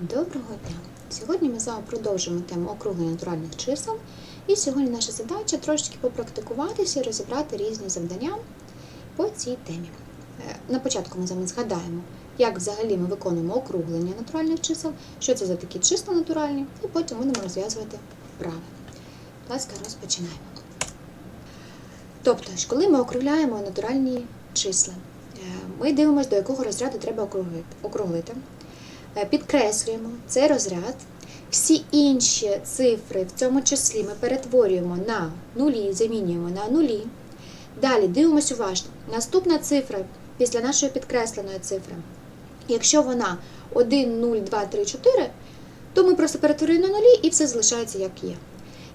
Доброго дня! Сьогодні ми з вами продовжуємо тему округлення натуральних чисел. І сьогодні наша задача трошечки попрактикуватися і розібрати різні завдання по цій темі. Е, На початку ми з вами згадаємо, як взагалі ми виконуємо округлення натуральних чисел, що це за такі числа натуральні, і потім будемо розв'язувати вправи. Будь ласка, розпочинаємо. Тобто, коли ми округляємо натуральні числа, е, ми дивимося, до якого розряду треба округлити. Е, Підкреслюємо цей розряд. Всі інші цифри в цьому числі ми перетворюємо на нулі, замінюємо на нулі. Далі дивимося уважно. Наступна цифра після нашої підкресленої цифри. Якщо вона 1, 0, 2, 3, 4, то ми просто перетворюємо на нулі і все залишається як є.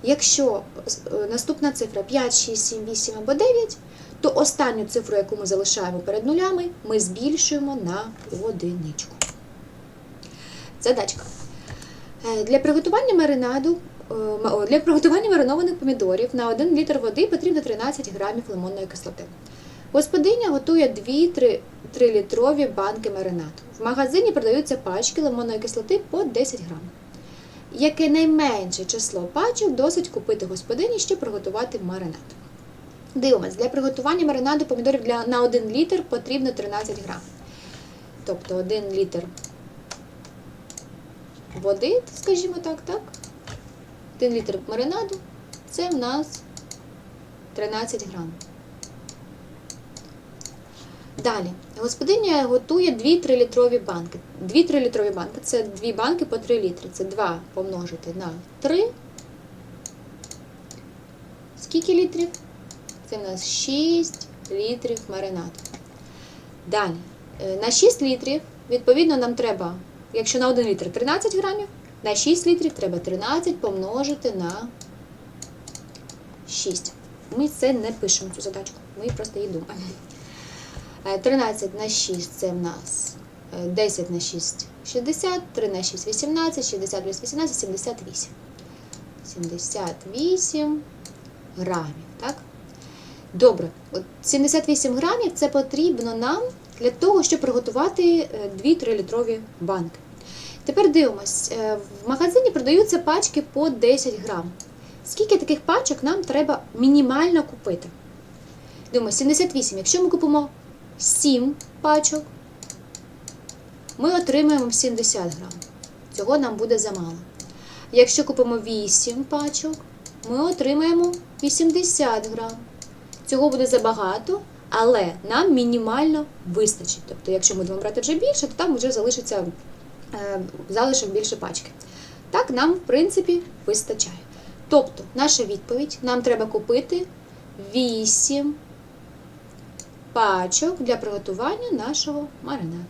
Якщо е, наступна цифра 5, 6, 7, 8 або 9, то останню цифру, яку ми залишаємо перед нулями, ми збільшуємо на одиничку. Задачка. Е, Для приготування маринаду е, для приготування маринованих помідорів на 1 літр води потрібно 13 грамів лимонної кислоти. Господиня готує 2-3 літрові банки маринаду. В магазині продаються пачки лимонної кислоти по 10 грам. Яке найменше число пачок досить купити господині, щоб приготувати маринад? Дивимось, для приготування маринаду помідорів для, на 1 літр потрібно 13 грам. Тобто 1 літр води, скажімо так, так? 1 літр маринаду це в нас 13 грам. Далі. Господиня готує 2-3 літрові банки. 2-3 літрові банки це 2 банки по 3 літри. Це 2 помножити на 3. Скільки літрів? Це в нас 6 літрів маринаду. Далі. Е, На 6 літрів, відповідно, нам треба, якщо на 1 літр 13 грамів, на 6 літрів треба 13 помножити на 6. Ми це не пишемо цю задачку, ми просто її думаємо. Е, 13 на 6 це в нас е, 10 на 6 60, 3 на 6 18, 60 плюс 18 78. 78 грамів, так? Добре, от 78 грамів це потрібно нам для того, щоб приготувати 2-3 літрові банки. Тепер дивимось, е, в магазині продаються пачки по 10 грам. Скільки таких пачок нам треба мінімально купити? Дивимось, 78. Якщо ми купимо 7 пачок, ми отримаємо 70 грам. Цього нам буде замало. Якщо купимо 8 пачок, ми отримаємо 80 грам. Цього буде забагато, але нам мінімально вистачить. Тобто, якщо ми будемо брати вже більше, то там вже залишиться е, залишок більше пачки. Так нам, в принципі, вистачає. Тобто, наша відповідь: нам треба купити 8 пачок для приготування нашого маринаду.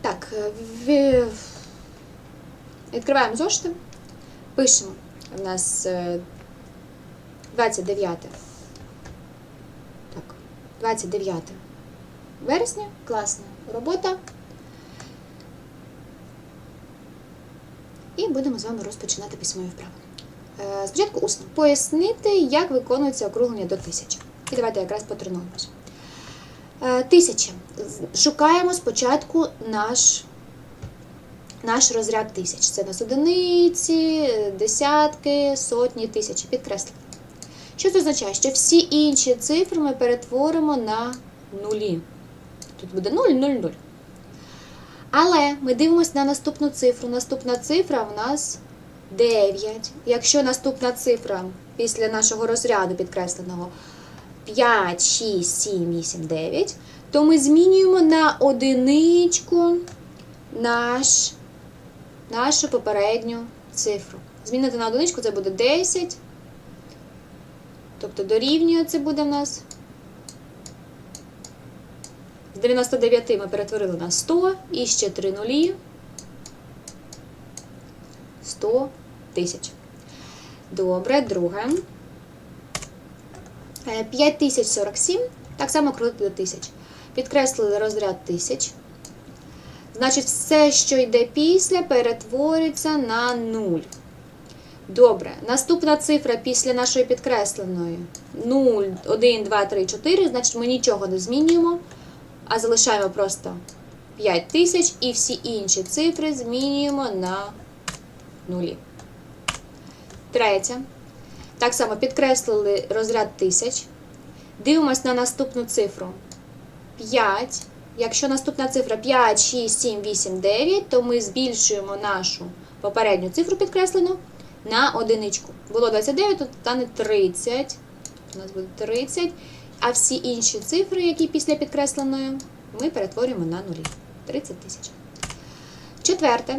Так, е, відкриваємо зошити, пишемо. У нас е, 29. Так, 29 вересня. Класна робота. І будемо з вами розпочинати письмові вправи. Е, Спочатку усно. Пояснити, як виконується округлення до тисячі. І давайте якраз потренуємося. Е, Тисяча. Шукаємо спочатку наш, наш розряд тисяч. Це нас одиниці, десятки, сотні, тисячі. Підкреслимо. Що це означає? Що всі інші цифри ми перетворимо на нулі. Тут буде 0, 0, 0. Але ми дивимося на наступну цифру. Наступна цифра в нас 9. Якщо наступна цифра після нашого розряду підкресленого 5, 6, 7, 8, 9, то ми змінюємо на одиничку наш, нашу попередню цифру. Змінити на одиничку це буде 10. Тобто дорівнює це буде в нас. З 99 ми перетворили на 100 і ще 3 нулі. 100 тисяч. Добре, друге. Е, 5047. Так само крутити до тисяч. Підкреслили розряд тисяч. Значить, все, що йде після, перетворюється на 0. Добре. Наступна цифра після нашої підкресленої 0, 1, 2, 3, 4. Значить, ми нічого не змінюємо. А залишаємо просто 5 тисяч і всі інші цифри змінюємо на нулі. Третє. Так само підкреслили розряд тисяч. Дивимось на наступну цифру 5. Якщо наступна цифра 5, 6, 7, 8, 9, то ми збільшуємо нашу попередню цифру підкреслену на одиничку. Було 29, тут стане 30. У нас буде 30. А всі інші цифри, які після підкресленої, ми перетворюємо на нулі. 30 тисяч. Четверте.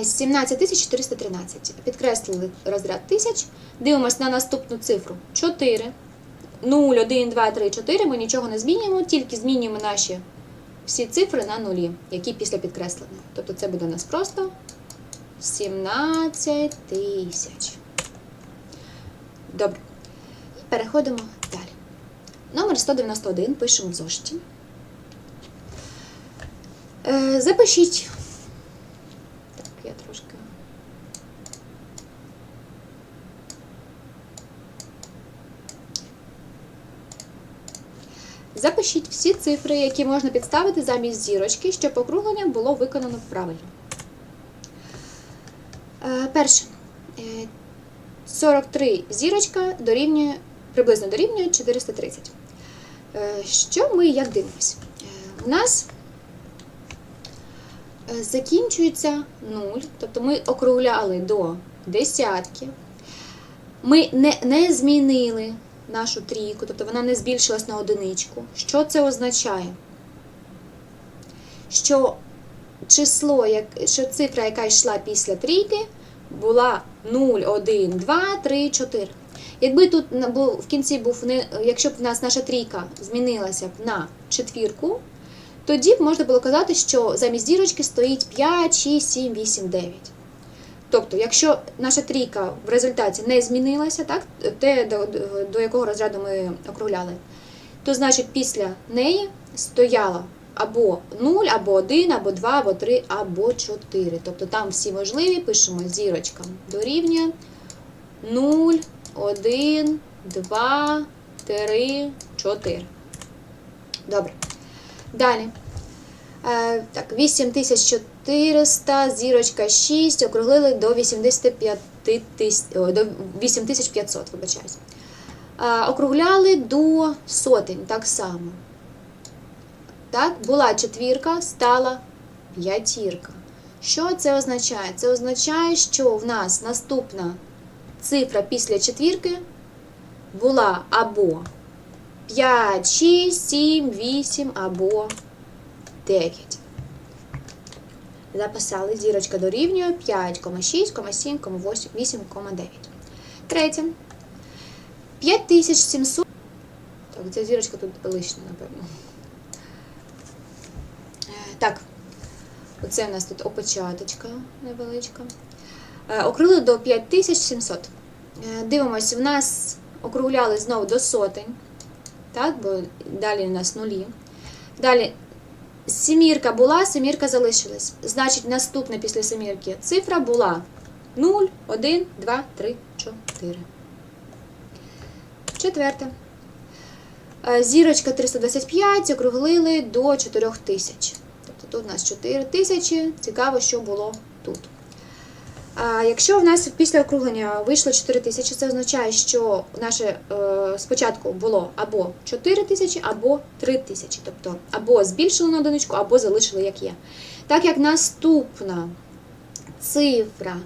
Е, 17 413. Підкреслили розряд тисяч. Дивимось на наступну цифру 4. 0, 1, 2, 3, 4. Ми нічого не змінюємо, тільки змінюємо наші всі цифри на нулі, які після підкреслення. Тобто це буде у нас просто 17 тисяч. Добре. І переходимо. Номер 191 пишемо в зошиті. Е, запишіть. Так, я трошки. Запишіть всі цифри, які можна підставити замість зірочки, щоб округлення було виконано правильно. Е, перше. Е, 43 зірочка дорівнює, приблизно дорівнює 430. Е, Що ми як дивимось? Е, У нас е, закінчується 0, тобто ми округляли до десятки. Ми не, не змінили нашу трійку, тобто вона не збільшилась на одиничку. Що це означає? Що число, що цифра, яка йшла після трійки, була 0, 1, 2, 3, 4. Якби тут в кінці був якщо б в нас наша трійка змінилася б на четвірку, тоді б можна було казати, що замість зірочки стоїть 5, 6, 7, 8, 9. Тобто, якщо наша трійка в результаті не змінилася, так, те, до, до- до якого розряду ми округляли, то значить після неї стояла або 0, або 1, або 2, або 3, або 4. Тобто там всі можливі, пишемо зірочка дорівнює 0, 1, 2, 3, 4. Добре. Далі. Е, так, 8400, зірочка 6, округлили до 85 тисяч, о, до 8500, вибачаюсь. Е, округляли до сотень, так само. Так, була четвірка, стала п'ятірка. Що це означає? Це означає, що в нас наступна цифра після четвірки була або 5, 6, 7, 8 або 9. Записали зірочка дорівнює 5,6, 7,8, 8,9. Третє. 5700. Так, ця зірочка тут лишня, напевно. Е, Так, оце у нас тут опечаточка невеличка. Е, Окрили до 5700. Е, Дивимось, в нас округляли знову до сотень. Так, бо далі у нас нулі. Далі Сімірка була, семірка залишилась. Значить, наступна після семірки цифра була 0, 1, 2, 3, 4. Четверте. Е, Зірочка 325 округлили до 4000. Тобто тут у нас 4000. Цікаво, що було тут. А якщо в нас після округлення вийшло 4 тисячі, це означає, що наше е, спочатку було або 4 тисячі, або 3 тисячі. Тобто або збільшили на одиничку, або залишили як є. Так як наступна цифра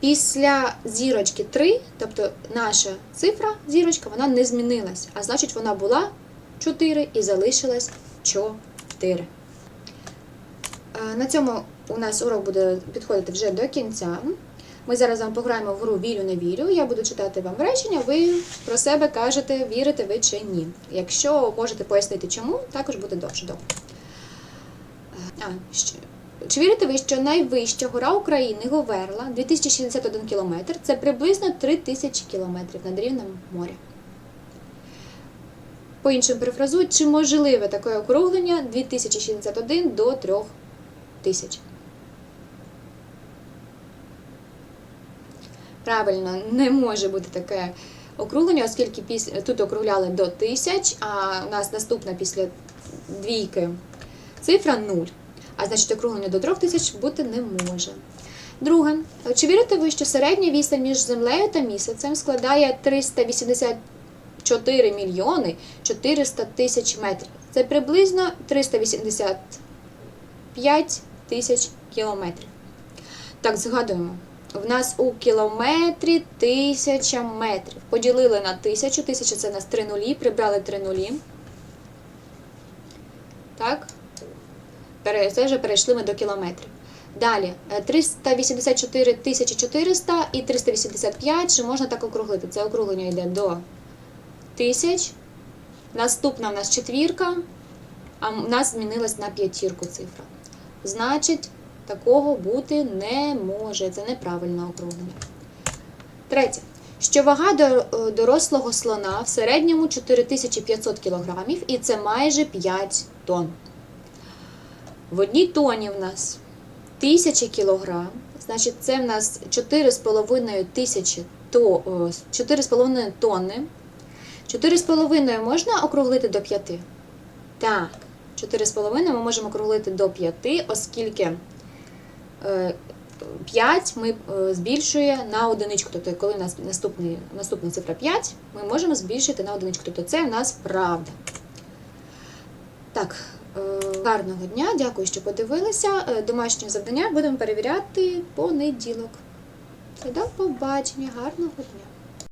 після зірочки 3, тобто наша цифра, зірочка, вона не змінилась. А значить, вона була 4 і залишилась 4. Е, На цьому у нас урок буде підходити вже до кінця. Ми зараз вам пограємо в гру Вірю, не вірю. Я буду читати вам речення, ви про себе кажете, вірите ви чи ні. Якщо можете пояснити чому, також буде довше добре. А, що- Чи вірите ви, що найвища гора України Говерла 2061 км це приблизно 3000 км над рівнем моря? По іншому перефразую, чи можливе таке округлення 2061 до 3000? Правильно, не може бути таке округлення, оскільки тут округляли до 1000, а у нас наступна після двійки цифра 0. А значить, округлення до 3000 бути не може. Друге, чи вірите ви, що середня відстань між землею та місяцем складає 384 мільйони 400 тисяч метрів? Це приблизно 385 тисяч кілометрів. Так, згадуємо. В нас у кілометрі тисяча метрів. Поділили на тисячу. Тисяча це у нас три нулі, прибрали три нулі. Так. Це вже перейшли ми до кілометрів. Далі, е, 384 тисячі 400 і 385, ще можна так округлити. Це округлення йде до тисяч. Наступна в нас четвірка, а в нас змінилась на п'ятірку цифра. Значить, такого бути не може. Це неправильне округлення. Третє. Що вага е, дорослого слона в середньому 4500 кг, і це майже 5 тонн. В одній тоні в нас 1000 кг, значить це в нас 4,5 тисячі то, 4,5 тонни. 4,5 можна округлити до 5? Так, 4,5 ми можемо округлити до 5, оскільки е, 5 ми е, збільшує на одиничку. Тобто, коли у нас наступний, наступна цифра 5, ми можемо збільшити на одиничку. Тобто це в нас правда. Так, е, гарного дня, дякую, що подивилися. Е, Домашнє завдання будемо перевіряти понеділок. До побачення, гарного дня.